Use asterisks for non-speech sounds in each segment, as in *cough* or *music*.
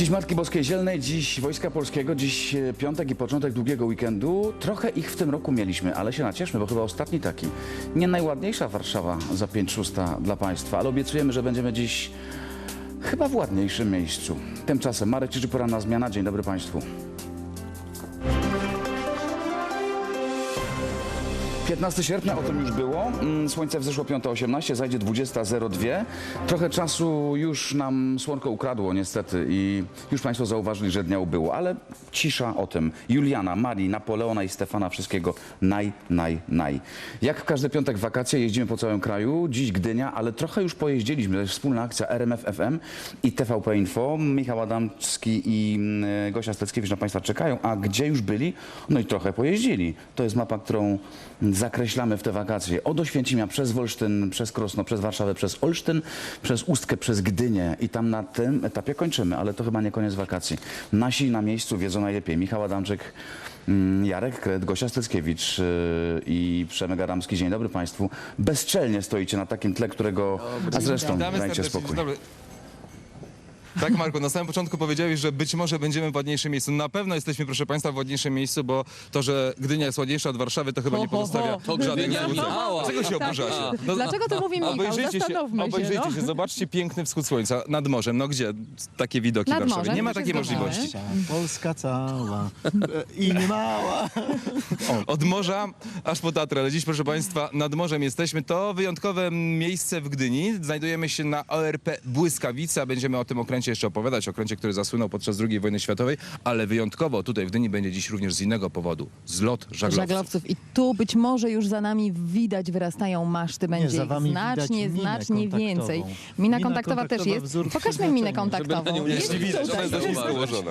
Dziś Matki Boskiej Zielnej, dziś Wojska Polskiego, dziś e, piątek i początek długiego weekendu. Trochę ich w tym roku mieliśmy, ale się nacieszmy, bo chyba ostatni taki. Nie najładniejsza Warszawa za 5 szósta dla Państwa, ale obiecujemy, że będziemy dziś chyba w ładniejszym miejscu. Tymczasem Marek Ciczy, poranna zmiana. Dzień dobry Państwu. 15 sierpnia, o tym już było. Mm, Słońce wzeszło 5.18, zajdzie 20.02. Trochę czasu już nam słonko ukradło niestety i już Państwo zauważyli, że dnia ubyło, ale cisza o tym. Juliana, Marii, Napoleona i Stefana, wszystkiego naj, naj, naj. Jak każdy piątek w wakacje jeździmy po całym kraju, dziś Gdynia, ale trochę już pojeździliśmy. To jest wspólna akcja RMF FM i TVP Info. Michał Adamski i mm, Gosia Steckiewicz na Państwa czekają. A gdzie już byli? No i trochę pojeździli. To jest mapa, którą zakreślamy w te wakacje. Od Oświęcimia, przez Wolsztyn, przez Krosno, przez Warszawę, przez Olsztyn, przez Ustkę, przez Gdynię. I tam na tym etapie kończymy, ale to chyba nie koniec wakacji. Nasi na miejscu wiedzą najlepiej. Michał Adamczyk, mm, Jarek Kret, Gosia Steckiewicz yy, i Przemek Adamski. Dzień dobry Państwu. Bezczelnie stoicie na takim tle, którego... A zresztą, dajcie spokój. Tak, Marku, na samym początku powiedziałeś, że być może będziemy w ładniejszym miejscu. Na pewno jesteśmy, proszę Państwa, w ładniejszym miejscu, bo to, że Gdynia jest ładniejsza od Warszawy, to chyba nie Ho, ho, pozostawia ho. żadnej Gdynia mała. Czego się Tak. oburzacie? Dlaczego to mówi Michał? Obejrzyjcie się, Zastanówmy się, obejrzyjcie no. się, zobaczcie piękny wschód słońca nad morzem. No gdzie takie widoki Nad w Warszawie? morzem, Nie ma to się takiej zgadzamy. możliwości. Polska cała e, *laughs* i nie mała. Od morza aż po Tatrę, ale dziś, proszę Państwa, nad morzem jesteśmy. To wyjątkowe miejsce w Gdyni. Znajdujemy się na ORP Błyskawica. Będziemy o tym okręcie jeszcze opowiadać, okręcie, który zasłynął podczas II wojny światowej, ale wyjątkowo tutaj w Gdyni będzie dziś również z innego powodu. Zlot żaglowców. żaglowców. I tu być może już za nami widać wyrastają maszty, będzie za ich wami znacznie, widać minę znacznie kontaktową. więcej. Mina Mina kontaktowa też kontaktowa, jest. wzór Pokażmy minę przeznaczenia. kontaktową. Widać, ona jest ułożona.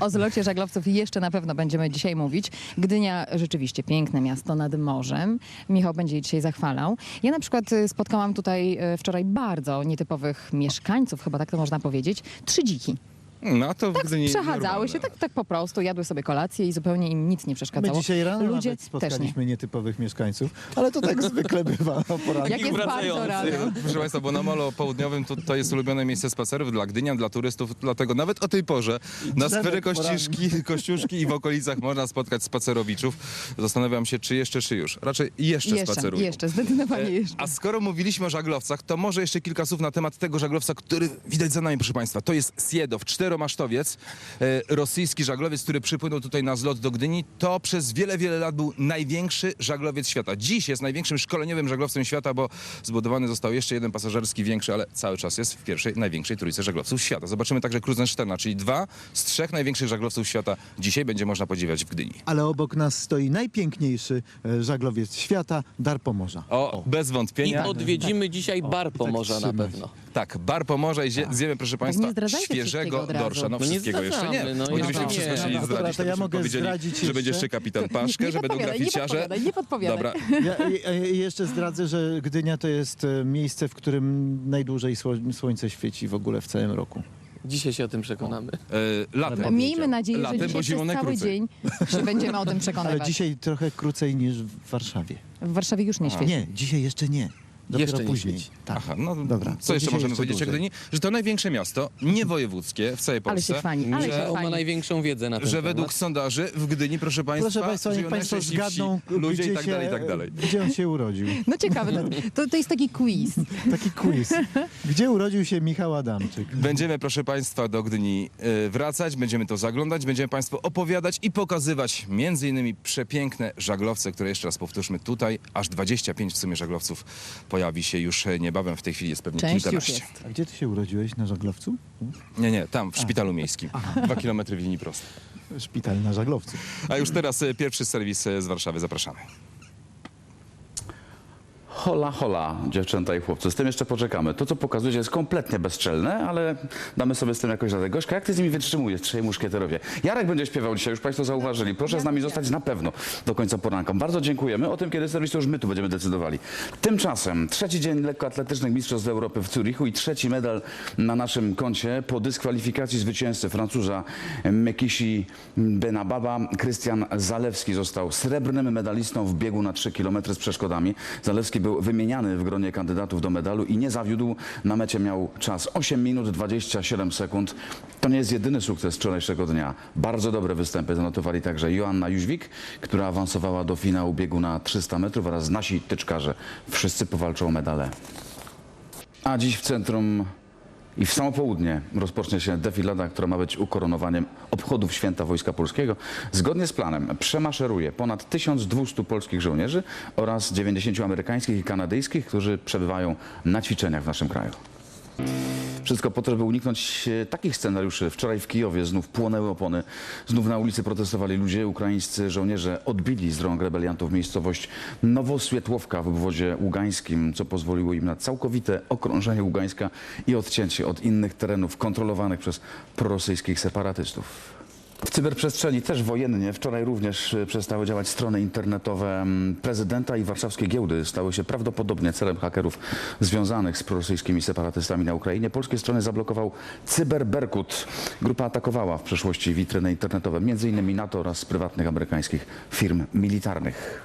O zlocie żaglowców jeszcze na pewno będziemy dzisiaj mówić. Gdynia rzeczywiście piękne miasto nad morzem. Michał będzie jej dzisiaj zachwalał. Ja na przykład y, spotkałam tutaj y, wczoraj bardzo nietypowych mieszkańców, chyba tak to można powiedzieć. Trzy dziki. No to w Gdyni Przechadzały normalne. się tak, tak po prostu, jadły sobie kolację i zupełnie im nic nie My przeszkadzało. dzisiaj rano Ludzie nawet też nie. spotkaliśmy nietypowych mieszkańców, ale to tak zwykle bywa o poranku. Jak jest bardzo rano. Proszę Państwa, bo na molo południowym to, to jest ulubione miejsce spacerów dla Gdynian, dla turystów, dlatego nawet o tej porze na skwery Kościuszki, Kościuszki i w okolicach można spotkać spacerowiczów. Zastanawiam się, czy jeszcze, czy już. Raczej jeszcze, Jeszcze, spacerują. jeszcze, zdecydowanie E, jeszcze. A skoro mówiliśmy o żaglowcach, to może jeszcze kilka słów na temat tego żaglowca, który widać za nami, proszę Państwa. To jest Siedow, czteromasztowiec, e, rosyjski żaglowiec, który przypłynął tutaj na zlot do Gdyni. To przez wiele, wiele lat był największy żaglowiec świata. Dziś jest największym szkoleniowym żaglowcem świata, bo zbudowany został jeszcze jeden pasażerski większy, ale cały czas jest w pierwszej, największej trójce żaglowców świata. Zobaczymy także Kruzensterna, czyli dwa z trzech największych żaglowców świata. Dzisiaj będzie można podziwiać w Gdyni. Ale obok nas stoi najpiękniejszy e, żaglowiec świata, Dar Pomorza. O, bez I wątpienia. odwiedzimy dzisiaj bar Pomorza na trzymaj. pewno. Tak, bar Pomorza i zie- zjemy, proszę Państwa, nie zdradzajcie świeżego. Dorsza. No No nie wszystkiego jeszcze nie. no Bo gdybyśmy no wszystko nie. chcieli No zdradzić, to to ja mogę zdradzić że będzie jeszcze? kapitan *laughs* Paszkę, nie że będą podpowiadaj, nie graficiarze. podpowiadaj, nie podpowiadaj. Dobra, Ja jeszcze zdradzę, że Gdynia to jest e, miejsce, w którym najdłużej sło- słońce świeci w ogóle w całym roku. Dzisiaj się o tym przekonamy. e, latem. Miejmy nadzieję, że Latem, dzisiaj przez cały najkrócej. dzień się będziemy o tym Ale przekonywać. dzisiaj trochę krócej niż w Warszawie. W Warszawie już nie świeci. Nie, dzisiaj jeszcze nie. Dopiero Jeszcze nie później. świeci. Tak. Aha, no Dobra, co jeszcze możemy jeszcze powiedzieć o dłużej. Gdyni? Że to największe miasto, nie wojewódzkie w całej Ale Polsce. się chwali, ale że, się On ma największą wiedzę na ten że temat. według sondaży w Gdyni, proszę Państwa, Proszę Państwa, niech Państwo zgadną, ludzie gdzie, i tak się, dalej, i tak dalej. gdzie on się urodził. No ciekawe, to, to jest taki quiz. *laughs* Taki quiz. Gdzie urodził się Michał Adamczyk? Będziemy, proszę Państwa, do Gdyni e, wracać, będziemy to zaglądać, będziemy Państwu opowiadać i pokazywać między innymi przepiękne żaglowce, które jeszcze raz powtórzmy tutaj, aż 25 w sumie żaglowców pojawi się już e, niebawem, w tej chwili jest pewnie Część już kilkanaście. jest. A gdzie ty się urodziłeś? Na żaglowcu? Nie, nie, tam, w szpitalu miejskim. Dwa kilometry w linii prostej. Szpital na żaglowcu. A już teraz e, pierwszy serwis e, z Warszawy, zapraszamy. Hola, hola, dziewczęta i chłopcy. Z tym jeszcze poczekamy. To, co pokazujecie, jest kompletnie bezczelne, ale damy sobie z tym jakoś radę. Gośka, jak ty z nimi wytrzymujesz, trzej muszkieterowie? Jarek będzie śpiewał dzisiaj, już Państwo zauważyli. Proszę z nami zostać na pewno do końca poranka. Bardzo dziękujemy. O tym, kiedy serwis, to już my tu będziemy decydowali. Tymczasem trzeci dzień lekkoatletycznych Mistrzostw Europy w Zurichu i trzeci medal na naszym koncie po dyskwalifikacji zwycięzcy Francuza Mekishi Benababa. Krystian Zalewski został srebrnym medalistą w biegu na 3 km z przeszkodami. Zalewski był był wymieniany w gronie kandydatów do medalu i nie zawiódł. Na mecie miał czas 8 minut 27 sekund. To nie jest jedyny sukces wczorajszego dnia. Bardzo dobre występy zanotowali także Joanna Jóźwik, która awansowała do finału biegu na 300 metrów oraz nasi tyczkarze. Wszyscy powalczą o medale. A dziś w centrum i w samo południe rozpocznie się defilada, która ma być ukoronowaniem obchodów Święta Wojska Polskiego. Zgodnie z planem przemaszeruje ponad 1200 polskich żołnierzy oraz 90 amerykańskich i kanadyjskich, którzy przebywają na ćwiczeniach w naszym kraju. Wszystko po to, żeby uniknąć e, takich scenariuszy. Wczoraj w Kijowie znów płonęły opony, znów na ulicy protestowali ludzie. Ukraińscy żołnierze odbili z rąk rebeliantów miejscowość Nowoswietłowka w obwodzie ługańskim, co pozwoliło im na całkowite okrążenie Ługańska i odcięcie od innych terenów kontrolowanych przez prorosyjskich separatystów. W cyberprzestrzeni też wojennie. Wczoraj również e, przestały działać strony internetowe mm, prezydenta i warszawskie giełdy stały się prawdopodobnie celem hakerów związanych z prorosyjskimi separatystami na Ukrainie. Polskie strony zablokował Cyberberkut. Grupa atakowała w przeszłości witryny internetowe, m.in. NATO oraz prywatnych amerykańskich firm militarnych.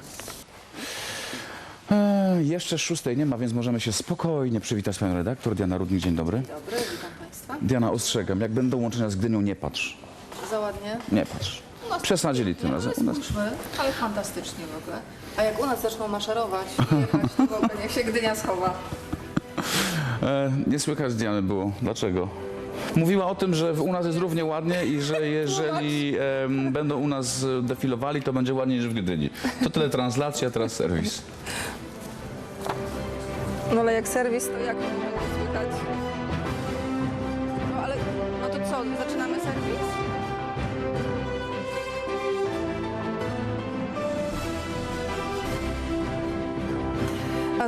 E, jeszcze szóstej nie ma, więc możemy się spokojnie przywitać panią redaktor. Diana Rudnik, dzień dobry. Dobry, witam Państwa. Diana, ostrzegam, jak będą łączenia z Gdynią, nie patrz. Za ładnie. Nie patrz. Przesadzili tym razem. U nas Spójrzmy, ale fantastycznie w ogóle. A jak u nas zaczną maszerować i jechać, to w ogóle niech się Gdynia schowa. *laughs* E, nie słychać Diany było. Dlaczego? Mówiła o tym, że u nas jest równie ładnie i że *laughs* jeżeli em, będą u nas defilowali, to będzie ładniej niż w Gdyni. To tyle translacja, teraz serwis. No ale jak serwis, to jak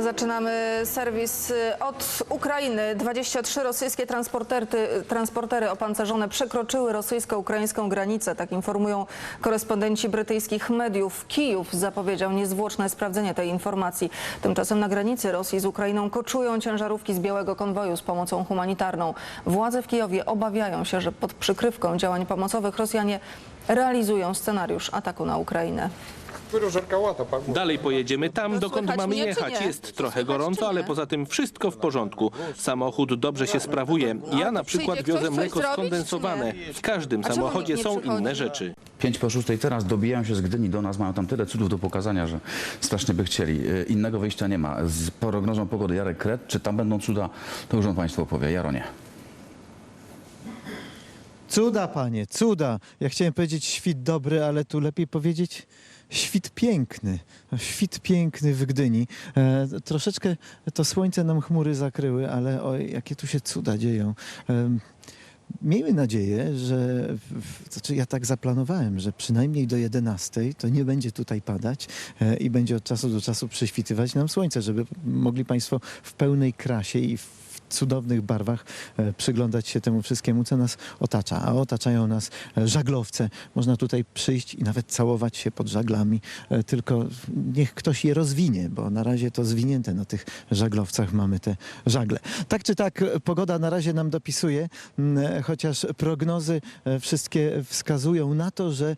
Zaczynamy serwis y, od Ukrainy. 23 rosyjskie transportery, transportery opancerzone przekroczyły rosyjsko-ukraińską granicę. Tak informują korespondenci brytyjskich mediów. Kijów zapowiedział niezwłoczne sprawdzenie tej informacji. Tymczasem na granicy Rosji z Ukrainą koczują ciężarówki z białego konwoju z pomocą humanitarną. Władze w Kijowie obawiają się, że pod przykrywką działań pomocowych Rosjanie realizują scenariusz ataku na Ukrainę. Dalej pojedziemy tam, dokąd mamy jechać. Jest trochę gorąco, ale poza tym wszystko w porządku. Samochód dobrze się sprawuje. Ja na przykład wiozę mleko skondensowane. W każdym samochodzie są inne rzeczy. 5 po 6 teraz dobijają się z Gdyni do nas, mają tam tyle cudów do pokazania, że strasznie by chcieli. E, innego wyjścia nie ma. Z prognozą pogody Jarek Kret, czy tam będą cuda, to już on Państwu opowie. Jaronie. Cuda, panie, cuda. Ja chciałem powiedzieć świt dobry, ale tu lepiej powiedzieć świt piękny. Świt piękny w Gdyni. E, troszeczkę to słońce nam chmury zakryły, ale oj, jakie tu się cuda dzieją. Em, Miejmy nadzieję, że, znaczy ja tak zaplanowałem, że przynajmniej do 11 to nie będzie tutaj padać e, i będzie od czasu do czasu prześwitywać nam słońce, żeby mogli Państwo w pełnej krasie i w cudownych barwach e, przyglądać się temu wszystkiemu, co nas otacza. A otaczają nas e, żaglowce. Można tutaj przyjść i nawet całować się pod żaglami, e, tylko niech ktoś je rozwinie, bo na razie to zwinięte na tych żaglowcach mamy te żagle. Tak czy tak, pogoda na razie nam dopisuje, chociaż prognozy wszystkie wskazują na to, że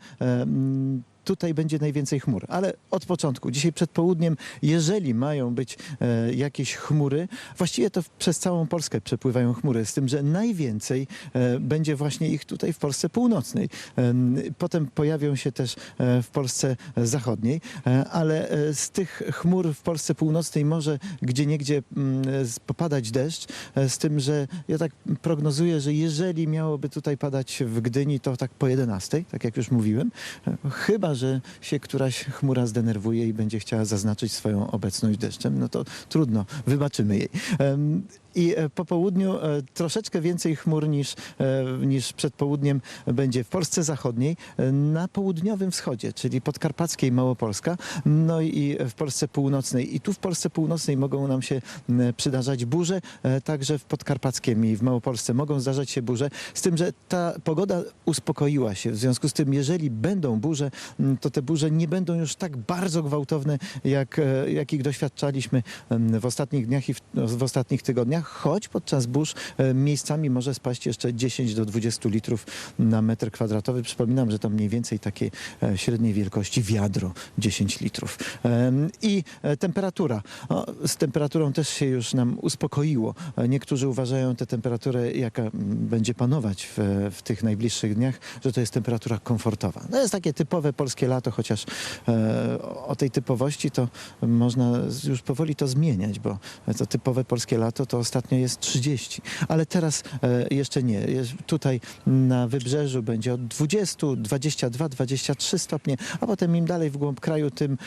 tutaj będzie najwięcej chmur. Ale od początku, dzisiaj przed południem, jeżeli mają być e, jakieś chmury, właściwie to przez całą Polskę przepływają chmury, z tym, że najwięcej e, będzie właśnie ich tutaj w Polsce północnej. Em, potem pojawią się też e, w Polsce zachodniej, e, ale e, z tych chmur w Polsce północnej może gdzie niegdzie mm, popadać deszcz, e, z tym, że ja tak prognozuję, że jeżeli miałoby tutaj padać w Gdyni, to tak po 11, tak jak już mówiłem, e, że się któraś chmura zdenerwuje i będzie chciała zaznaczyć swoją obecność deszczem, no to trudno, wybaczymy jej. I e, po południu e, troszeczkę więcej chmur niż, e, niż przed południem będzie w Polsce Zachodniej, na południowym wschodzie, czyli podkarpackiej Małopolska, no i w Polsce Północnej. I tu w Polsce Północnej mogą nam się przydarzać burze, także w podkarpackiem i w Małopolsce mogą zdarzać się burze, z tym, że ta pogoda uspokoiła się. W związku z tym, jeżeli będą burze, to te burze nie będą już tak bardzo gwałtowne, jak, jakich doświadczaliśmy w ostatnich dniach i w, w ostatnich tygodniach. Choć podczas burz e, miejscami może spaść jeszcze 10 do 20 litrów na metr kwadratowy. Przypominam, że to mniej więcej takiej e, średniej wielkości wiadro 10 litrów. I e, temperatura. Z temperaturą też się już nam uspokoiło. Niektórzy uważają tę temperaturę, jaka będzie panować w, w tych najbliższych dniach, że to jest temperatura komfortowa. To jest takie typowe polskie lato, chociaż o tej typowości to można już powoli to zmieniać, bo to typowe polskie lato to ostatnio jest 30, ale teraz e, jeszcze nie. Tutaj na wybrzeżu będzie od 20, 22, 23 stopnie, a potem im dalej w głąb kraju, tym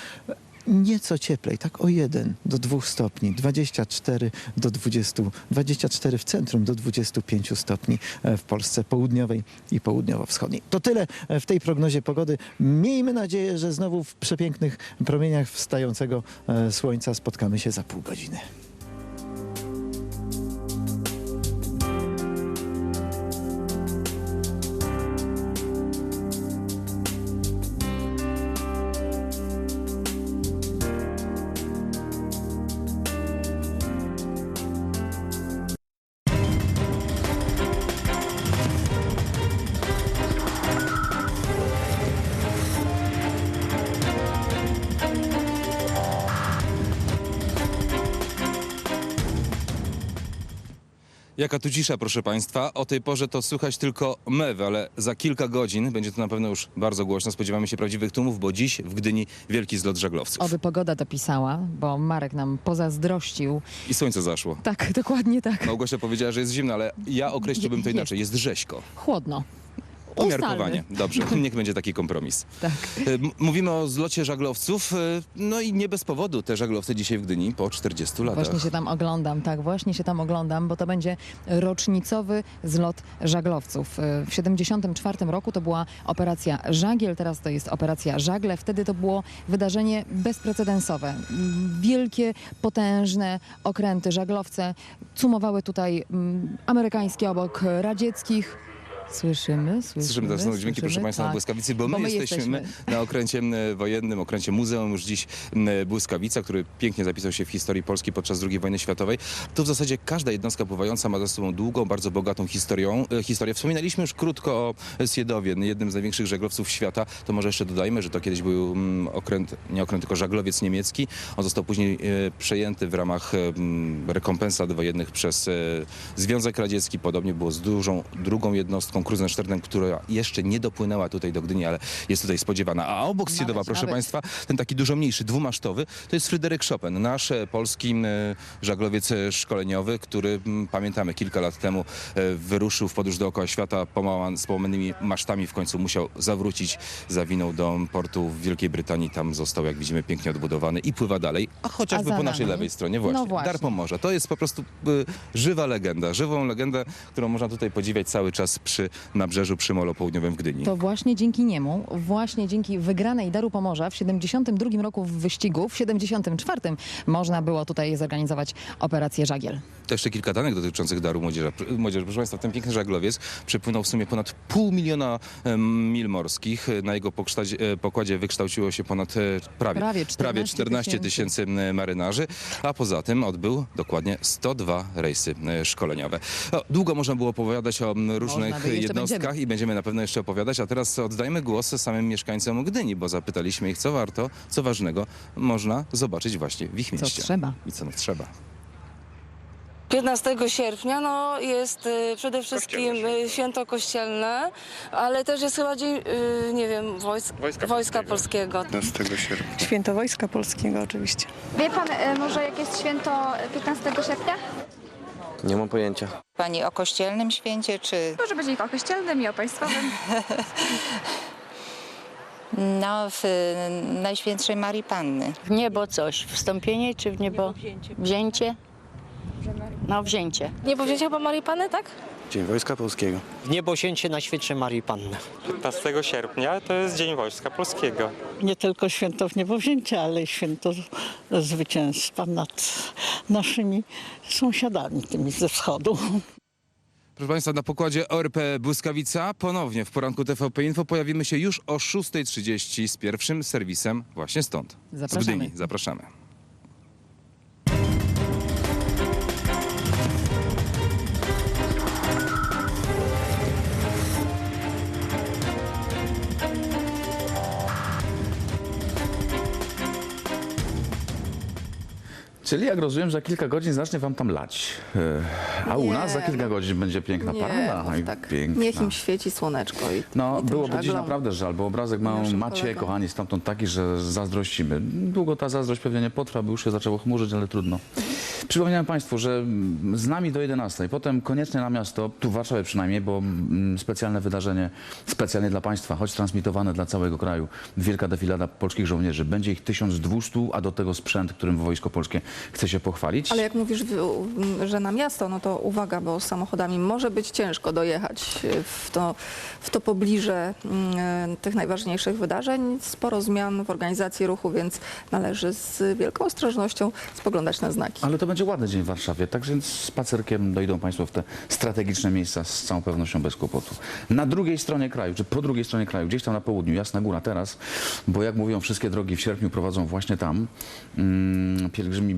nieco cieplej, tak o 1 do 2 stopni, 24 do 20, 24 w centrum do 25 stopni e, w Polsce południowej i południowo-wschodniej. To tyle e, w tej prognozie pogody. Miejmy nadzieję, że znowu w przepięknych promieniach wstającego słońca spotkamy się za pół godziny. Jaka tu cisza, proszę Państwa. O tej porze to słychać tylko mewy, ale za kilka godzin będzie to na pewno już bardzo głośno. Spodziewamy się prawdziwych tłumów, bo dziś w Gdyni wielki zlot żaglowców. Oby pogoda dopisała, bo Marek nam pozazdrościł. I słońce zaszło. Tak, dokładnie tak. Małgosia powiedziała, że jest zimno, ale ja określiłbym to inaczej. Jest rzeźko. Chłodno. Umiarkowanie. Dobrze, *laughs* niech będzie taki kompromis. Tak. E, Mówimy o zlocie żaglowców, e, no i nie bez powodu te żaglowce dzisiaj w Gdyni po 40 latach. Właśnie się tam oglądam, tak, właśnie się tam oglądam, bo to będzie rocznicowy zlot żaglowców. Y, W 74 roku to była operacja Żagiel, teraz to jest operacja Żagle. Wtedy to było wydarzenie bezprecedensowe. Wielkie, potężne okręty, żaglowce cumowały tutaj mm, amerykańskie obok radzieckich. Słyszymy, słyszymy. Słyszymy teraz znowu dźwięki, proszę Państwa, na tak. Błyskawicy, bo my, Bo my jesteśmy, jesteśmy. na okręcie wojennym, okręcie muzeum już dziś Błyskawica, który pięknie zapisał się w historii Polski podczas II wojny światowej. Tu w zasadzie każda jednostka pływająca ma za sobą długą, bardzo bogatą historią. e, historię. Wspominaliśmy już krótko o Siedowie, jednym z największych żaglowców świata. To może jeszcze dodajmy, że to kiedyś był okręt, nie okręt, tylko żaglowiec niemiecki. On został później e, przejęty w ramach e, rekompensat wojennych przez Związek Radziecki. Podobnie było z dużą, drugą jednostką, Kruzensternem, która jeszcze nie dopłynęła tutaj do Gdyni, ale jest tutaj spodziewana. A obok Siedowa, proszę nawet. Państwa, ten taki dużo mniejszy, dwumasztowy, to jest Fryderyk Chopin, nasz e, polski m, żaglowiec e, szkoleniowy, który pamiętamy kilka lat temu e, wyruszył w podróż dookoła świata z połamanymi masztami, w końcu musiał zawrócić, zawinął do portu w Wielkiej Brytanii, tam został, jak widzimy, pięknie odbudowany i pływa dalej, a chociażby za po naszej lewej stronie właśnie, No właśnie. Dar Pomorza. To jest po prostu y, żywa legenda, żywą legendę, którą można tutaj podziwiać cały czas przy nabrzeżu, przy Molo Południowym w Gdyni. To właśnie dzięki niemu, właśnie dzięki wygranej Daru Pomorza w 72 roku w wyścigu, w 74 można było tutaj zorganizować operację Żagiel. To jeszcze kilka danych dotyczących daru młodzieży. Młodzieży, proszę Państwa, ten piękny żaglowiec przypłynął w sumie ponad pół miliona mil morskich. Na jego pokładzie, e, pokładzie wykształciło się ponad e, prawie, Prawie 14 prawie 14 tysięcy marynarzy, a poza tym odbył dokładnie 102 rejsy e, szkoleniowe. Długo można było opowiadać o różnych jednostkach będziemy. i będziemy na pewno jeszcze opowiadać, a teraz oddajmy głos samym mieszkańcom Gdyni, bo zapytaliśmy ich, co warto, co ważnego można zobaczyć właśnie w ich Co mieście. trzeba. I co trzeba. 15 sierpnia no, jest y, przede wszystkim y, święto kościelne, ale też jest chyba dzień, y, nie wiem, wojsk, Wojska Wojska Polskiego. Polskiego. 15 sierpnia. Święto Wojska Polskiego oczywiście. Wie pan e, może jak jest święto 15 sierpnia? Nie mam pojęcia. Pani o kościelnym święcie, czy Może być i o kościelnym, i o państwowym. *laughs* no, w Najświętszej Marii Panny? W niebo coś. Wstąpienie czy w niebo wzięcie? No wzięcie. Nie powiedział chyba Marii Panny, tak? Dzień Wojska Polskiego. W niebosięcie Najświętszej Marii Panny. 15 sierpnia to jest Dzień Wojska Polskiego. Nie tylko święto w niebowzięcia, ale i święto zwycięstwa nad naszymi sąsiadami, tymi ze wschodu. Proszę Państwa, na pokładzie ORP Błyskawica ponownie w poranku TVP Info pojawimy się już o 6.30 z pierwszym serwisem właśnie stąd. Z Zapraszamy. Gdyni. Zapraszamy. Czyli jak rozumiem, że za kilka godzin zacznie wam tam lać. E, A u Nie, nas za kilka godzin będzie piękna Nie, parada. mów tak. piękna. Niech im świeci słoneczko i, No, i tym byłoby dziś żaglom. naprawdę żal, bo obrazek mają naszym macie, kolegom. kochani, stamtąd taki, że zazdrościmy. Długo ta zazdrość pewnie nie potrwa, bo już się zaczęło chmurzyć, ale trudno. Przypominałem Państwu, że mm, z nami do 11, potem koniecznie na miasto, tu w Warszawie przynajmniej, bo mm, specjalne wydarzenie, specjalnie dla Państwa, choć transmitowane dla całego kraju, wielka defilada polskich żołnierzy. Będzie ich 1200, a do tego sprzęt, którym Wojsko Polskie chce się pochwalić. Ale jak mówisz, że na miasto, no to uwaga, bo samochodami może być ciężko dojechać w to, w to pobliże mm, tych najważniejszych wydarzeń. Sporo zmian w organizacji ruchu, więc należy z wielką ostrożnością spoglądać na znaki. Ale to będzie ładny dzień w Warszawie, tak więc spacerkiem dojdą Państwo w te strategiczne miejsca z całą pewnością bez kłopotu. Na drugiej stronie kraju, czy po drugiej stronie kraju, gdzieś tam na południu, Jasna Góra teraz, bo jak mówią, wszystkie drogi w sierpniu prowadzą właśnie tam. Mm, pielgrzymi,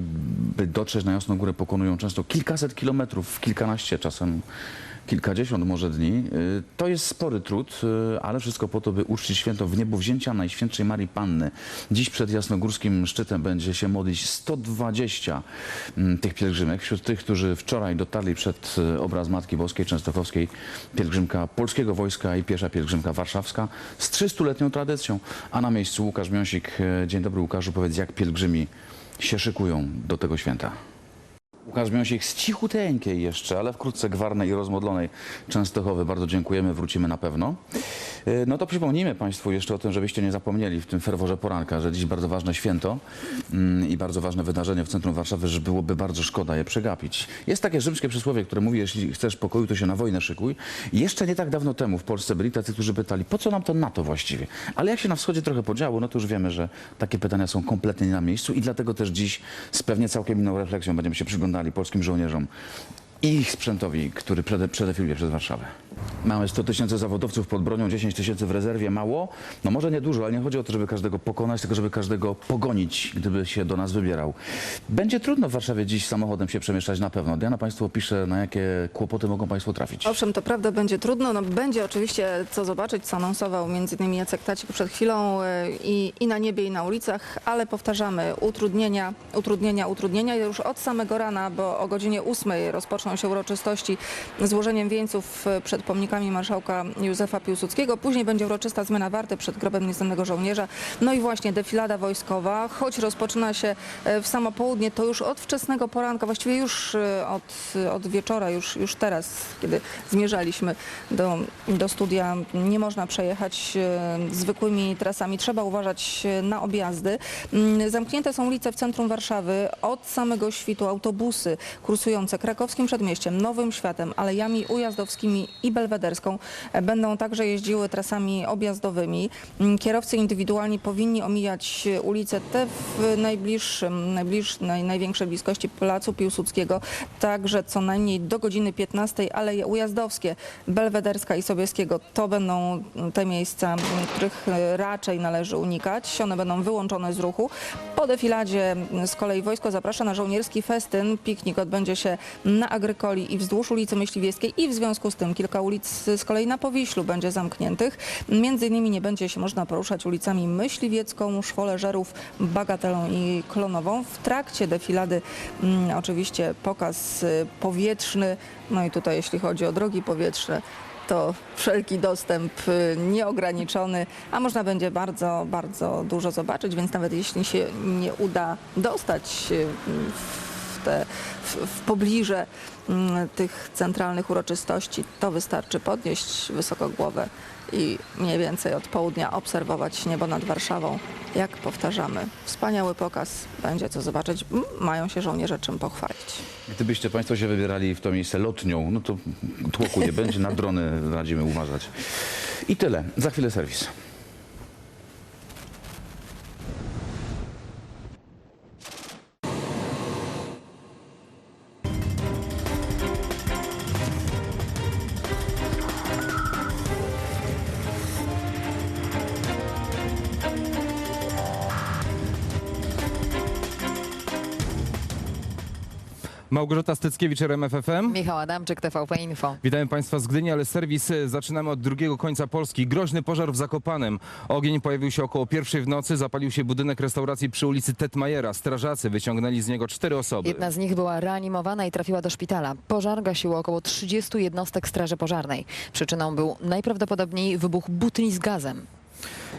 by dotrzeć na Jasną Górę, pokonują często kilkaset kilometrów, kilkanaście czasem. Kilkadziesiąt może dni. Y, To jest spory trud, y, ale wszystko po to, by uczcić święto w niebo wzięcia Najświętszej Marii Panny. Dziś przed jasnogórskim szczytem będzie się modlić 120 mm, tych pielgrzymek. Wśród tych, którzy wczoraj dotarli przed y, obraz Matki Boskiej Częstochowskiej, pielgrzymka Polskiego Wojska i pierwsza pielgrzymka warszawska z 300-letnią tradycją. A na miejscu Łukasz Miąsik. Dzień dobry Łukaszu, powiedz jak pielgrzymi się szykują do tego święta. Łukasz Miąsik z cichuteńkiej jeszcze, ale wkrótce gwarnej i rozmodlonej Częstochowy. Bardzo dziękujemy, wrócimy na pewno. Yy, No to przypomnijmy Państwu jeszcze o tym, żebyście nie zapomnieli w tym ferworze poranka, że dziś bardzo ważne święto mm, i bardzo ważne wydarzenie w centrum Warszawy, że byłoby bardzo szkoda je przegapić. Jest takie rzymskie przysłowie, które mówi, jeśli chcesz pokoju, to się na wojnę szykuj. Jeszcze nie tak dawno temu w Polsce byli tacy, którzy pytali, po co nam to NATO właściwie? Ale jak się na wschodzie trochę podziało, no to już wiemy, że takie pytania są kompletnie nie na miejscu i dlatego też dziś z pewnie całkiem inną refleksją będziemy się polskim żołnierzom i ich sprzętowi, który przede, przedefiluje przez Warszawę. Mamy 100 tysięcy zawodowców pod bronią, 10 tysięcy w rezerwie. Mało? No może nie dużo, ale nie chodzi o to, żeby każdego pokonać, tylko żeby każdego pogonić, gdyby się do nas wybierał. Będzie trudno w Warszawie dziś samochodem się przemieszczać na pewno. Ja na Państwu opiszę, na jakie kłopoty mogą Państwo trafić. Owszem, to prawda, będzie trudno. No, będzie oczywiście co zobaczyć, co anonsował m.in. Jacek Tacik przed chwilą e, i, i na niebie, i na ulicach, ale powtarzamy, utrudnienia, utrudnienia, utrudnienia. Już od samego rana, bo o godzinie 8 rozpoczną się uroczystości złożeniem wieńców e, przed pomnikami marszałka Józefa Piłsudskiego. Później będzie uroczysta zmiana warty przed grobem nieznanego żołnierza. No i właśnie defilada wojskowa, choć rozpoczyna się e, w samo południe, to już od wczesnego poranka, właściwie już e, od, od wieczora, już, już teraz, kiedy zmierzaliśmy do, do studia, nie można przejechać e, zwykłymi trasami. Trzeba uważać na objazdy. Mm, Zamknięte są ulice w centrum Warszawy. Od samego świtu autobusy kursujące krakowskim przedmieściem, Nowym Światem, alejami ujazdowskimi i belwederską będą także jeździły trasami objazdowymi. Mm, Kierowcy indywidualni powinni omijać ulice te w najbliższym, najbliż, naj, największej bliskości Placu Piłsudskiego, także co najmniej do godziny 15 aleje ujazdowskie, Belwederska i Sobieskiego. To będą te miejsca, m, których e, raczej należy unikać. One będą wyłączone z ruchu. Po defiladzie m, z kolei wojsko zaprasza na żołnierski festyn. Piknik odbędzie się na Agrykoli i wzdłuż ulicy Myśliwieckiej i w związku z tym kilka ulic z kolei na Powiślu będzie zamkniętych. Między innymi nie będzie się można poruszać ulicami Myśliwiecką, Szwoleżerów, Bagatelą i Klonową. W trakcie defilady mm, oczywiście pokaz y, powietrzny, no i tutaj jeśli chodzi o drogi powietrzne, to wszelki dostęp y, nieograniczony, a można będzie bardzo, bardzo dużo zobaczyć, więc nawet jeśli się nie uda dostać y, w, te, w, w pobliże mm, tych centralnych uroczystości, to wystarczy podnieść wysoko głowę i mniej więcej od południa obserwować niebo nad Warszawą. Jak powtarzamy, wspaniały pokaz, będzie co zobaczyć, mają się żołnierze czym pochwalić. Gdybyście Państwo się wybierali w to miejsce lotnią, no to tłoku nie będzie, na drony radzimy uważać. I tyle. Za chwilę serwis. Małgorzata Steckiewicz, RMFFM. Michał Adamczyk, TVP Info. Witamy Państwa z Gdyni, ale serwis e, zaczynamy od drugiego końca Polski. Groźny pożar w Zakopanem. Ogień pojawił się około pierwszej w nocy, zapalił się budynek restauracji przy ulicy Tetmajera. Strażacy wyciągnęli z niego cztery osoby. Jedna z nich była reanimowana i trafiła do szpitala. Pożar gasiło około 30 jednostek Straży Pożarnej. Przyczyną był najprawdopodobniej wybuch butni z gazem.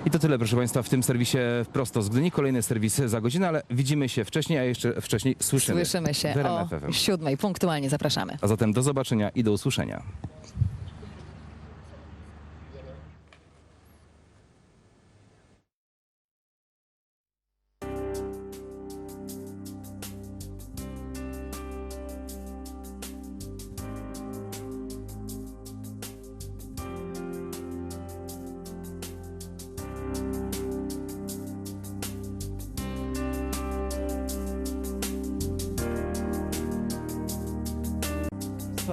I to tyle, proszę Państwa, w tym serwisie prosto z Gdyni. Kolejny serwis za godzinę, ale widzimy się wcześniej, a jeszcze wcześniej słyszymy. Słyszymy się w o FM. siódmej. Punktualnie zapraszamy. A zatem do zobaczenia i do usłyszenia.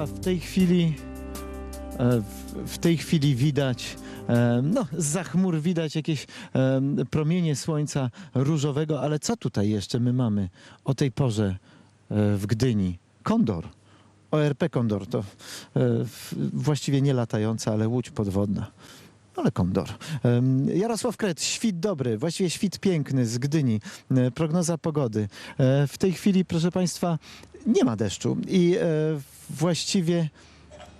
Państwa, W tej chwili, e, w, tej chwili widać, e, no, za chmur widać jakieś e, promienie słońca różowego, ale co tutaj jeszcze my mamy o tej porze w Gdyni? Kondor. ORP Kondor to właściwie nie latająca, ale łódź podwodna. Ale kondor. Jarosław Kret, świt dobry, właściwie świt piękny z Gdyni. E, Prognoza pogody. E, W tej chwili, proszę Państwa, nie ma deszczu i e, właściwie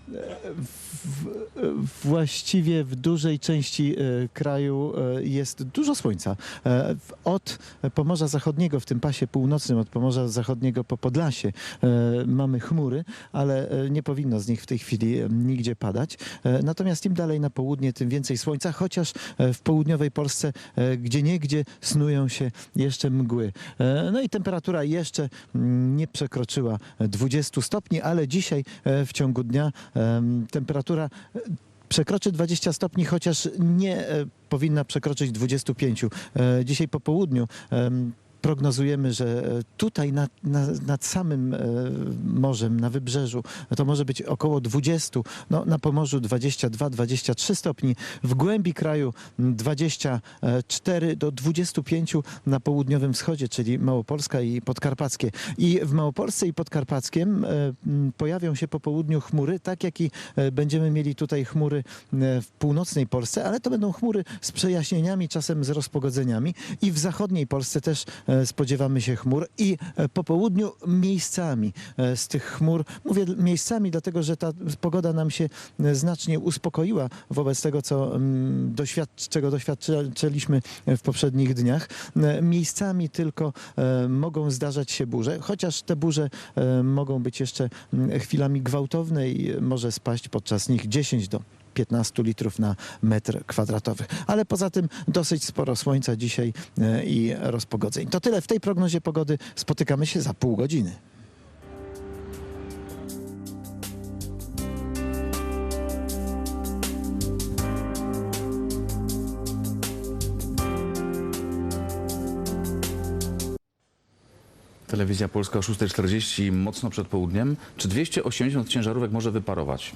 w, właściwie w dużej części e, kraju e, jest dużo słońca. E, Od Pomorza Zachodniego, w tym pasie północnym, od Pomorza Zachodniego po Podlasie mamy chmury, ale nie powinno z nich w tej chwili nigdzie padać. Natomiast im dalej na południe, tym więcej słońca, chociaż w południowej Polsce gdzie niegdzie snują się jeszcze mgły. No i temperatura jeszcze mm, nie przekroczyła 20 stopni, ale dzisiaj w ciągu dnia temperatura e, przekroczy 20 stopni, chociaż nie e, powinna przekroczyć 25. E, Dzisiaj po południu prognozujemy, że e, tutaj nad, nad, samym e, morzem, na wybrzeżu, to może być około 20, no, na Pomorzu 22-23 stopni, w głębi kraju mm, 24 do 25 na południowym wschodzie, czyli Małopolska i Podkarpackie. I w Małopolsce i Podkarpackiem e, pojawią się po południu chmury, tak jak i będziemy mieli tutaj chmury w północnej Polsce, ale to będą chmury z przejaśnieniami, czasem z rozpogodzeniami i w zachodniej Polsce też spodziewamy się chmur i e, po południu miejscami e, z tych chmur, mówię miejscami, dlatego że ta pogoda nam się e, znacznie uspokoiła wobec tego, co, mm, doświadcz, czego doświadczyliśmy w poprzednich dniach. E, Miejscami tylko e, mogą zdarzać się burze, chociaż te burze e, mogą być jeszcze mm, chwilami gwałtowne i może spaść podczas nich 10 do 15 litrów na metr kwadratowy. Ale poza tym dosyć sporo słońca dzisiaj e, i rozpogodzeń. To tyle w tej prognozie pogody. Spotykamy się za pół godziny. Telewizja Polska o 6.40, mocno przed południem. Czy 280 ciężarówek może wyparować?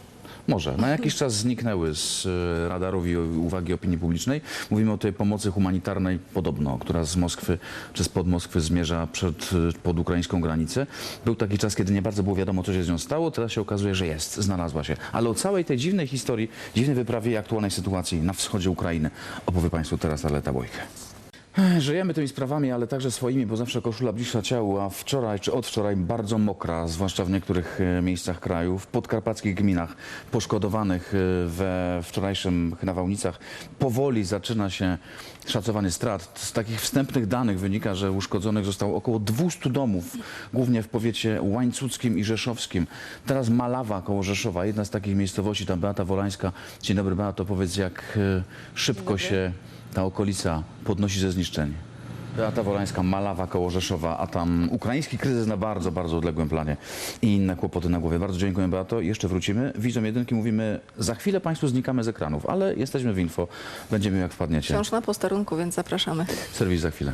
Może. Na jakiś czas zniknęły z e, radarów i uwagi opinii publicznej. Mówimy o tej pomocy humanitarnej podobno, która z Moskwy czy spod Moskwy zmierza przed, e, pod ukraińską granicę. Był taki czas, kiedy nie bardzo było wiadomo, co się z nią stało. Teraz się okazuje, że jest, znalazła się. Ale o całej tej dziwnej historii, dziwnej wyprawie i aktualnej sytuacji na wschodzie Ukrainy opowie Państwu teraz Aleta Bojkę. Żyjemy tymi sprawami, ale także swoimi, bo zawsze koszula bliższa ciału, a wczoraj czy od wczoraj bardzo mokra, zwłaszcza w niektórych e, miejscach kraju, w podkarpackich gminach poszkodowanych e, we wczorajszych nawałnicach. Powoli zaczyna się szacowanie strat. Z takich wstępnych danych wynika, że uszkodzonych zostało około 200 domów, głównie w powiecie łańcuckim i rzeszowskim. Teraz Malawa koło Rzeszowa, jedna z takich miejscowości, tam Beata Wolańska. Dzień dobry Beato, powiedz jak e, szybko się ta okolica podnosi ze zniszczeń. Beata Wolańska, Malawa koło Rzeszowa, a tam ukraiński kryzys na bardzo, bardzo odległym planie i inne kłopoty na głowie. Bardzo dziękuję Beato. Jeszcze wrócimy. Widzom jedynki mówimy, za chwilę Państwu znikamy z ekranów, ale jesteśmy w info. Będziemy jak wpadniecie. Wciąż na posterunku, więc zapraszamy. Serwis za chwilę.